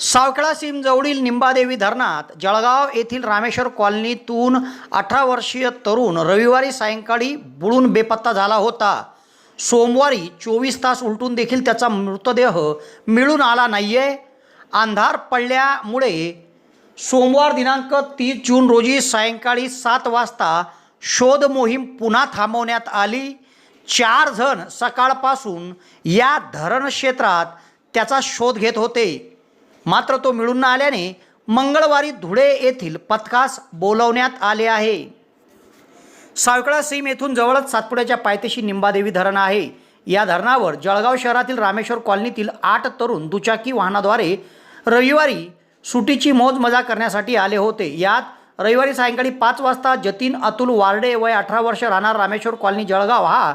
सावकळा सीमजवळील निंबादेवी धरणात जळगाव येथील रामेश्वर कॉलनीतून अठरा वर्षीय तरुण रविवारी सायंकाळी बुडून बेपत्ता झाला होता सोमवारी चोवीस तास उलटून देखील त्याचा मृतदेह मिळून आला नाही आहे अंधार पडल्यामुळे सोमवार दिनांक तीस जून रोजी सायंकाळी सात वाजता शोध मोहीम पुन्हा थांबवण्यात आली चार जण सकाळपासून या धरण क्षेत्रात त्याचा शोध घेत होते मात्र तो मिळून न आल्याने मंगळवारी धुळे येथील पथकास बोलवण्यात आले आहे सावकळा सीम येथून जवळच सातपुड्याच्या पायथेशी निंबादेवी धरण आहे या धरणावर जळगाव शहरातील रामेश्वर कॉलनीतील आठ तरुण दुचाकी वाहनाद्वारे रविवारी सुटीची मजा करण्यासाठी आले होते यात रविवारी सायंकाळी पाच वाजता जतीन अतुल वार्डे वय अठरा वर्ष राहणार रामेश्वर कॉलनी जळगाव हा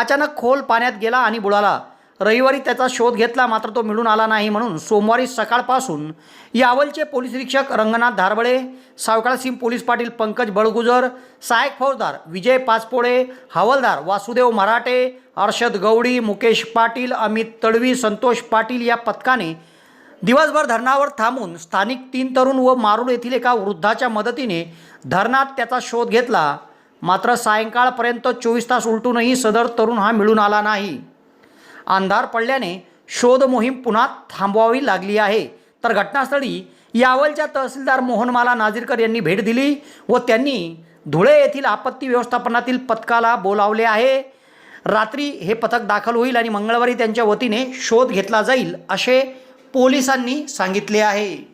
अचानक खोल पाण्यात गेला आणि बुडाला रविवारी त्याचा शोध घेतला मात्र तो मिळून आला नाही म्हणून सोमवारी सकाळपासून यावलचे पोलीस निरीक्षक रंगनाथ धारबळे सावकाळसिंग पोलीस पाटील पंकज बळगुजर सहायक फौजदार विजय पाचपोळे हवलदार वासुदेव मराठे अर्षद गवडी मुकेश पाटील अमित तडवी संतोष पाटील या पथकाने दिवसभर धरणावर थांबून स्थानिक तीन तरुण व मारुड येथील एका वृद्धाच्या मदतीने धरणात त्याचा शोध घेतला मात्र सायंकाळपर्यंत चोवीस तास उलटूनही सदर तरुण हा मिळून आला नाही अंधार पडल्याने शोध मोहीम पुन्हा थांबवावी लागली आहे तर घटनास्थळी यावलच्या तहसीलदार मोहनमाला नाझीरकर यांनी भेट दिली व त्यांनी धुळे येथील आपत्ती व्यवस्थापनातील पथकाला बोलावले आहे रात्री हे पथक दाखल होईल आणि मंगळवारी त्यांच्या वतीने शोध घेतला जाईल असे पोलिसांनी सांगितले आहे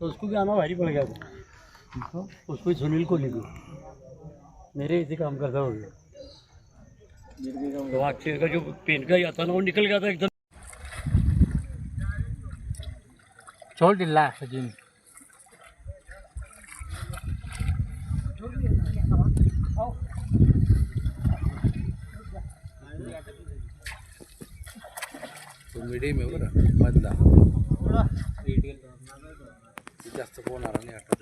तो उसको भी आना भारी पड़ गया था तो उसको भी सुनील को लिखो मेरे इसी काम करता हो गया तो का जो पेन का आता ना वो निकल गया था एकदम छोड़ दिल्ला सचिन तो मीडियम में बरं मधला 这播哪了？你。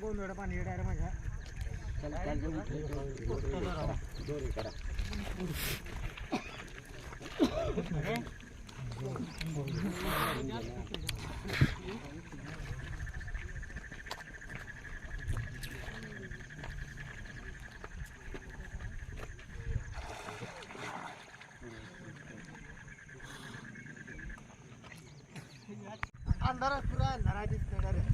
गोंधळ पाणी डायरेक्ट माझ्या अंधारात पुरा अंधारा दिसतो डायरेक्ट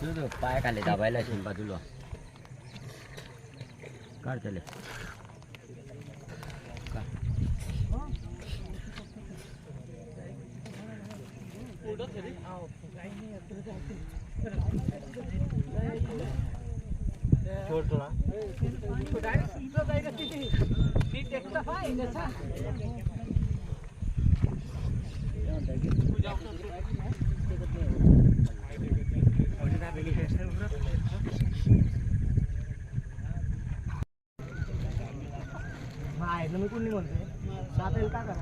చూడు పాయ కాలేదు ఆ బయలు బదులు కాడుతలే చూడరా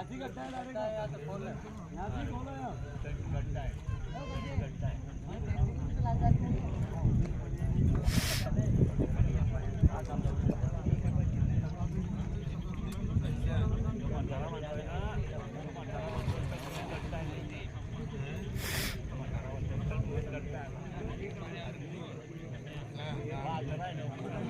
ऐसी गड्ढा है डायरेक्ट आया तो खोल ले यहां से खोलो यार गड्ढा हाँ, है गड्ढा है Thank you.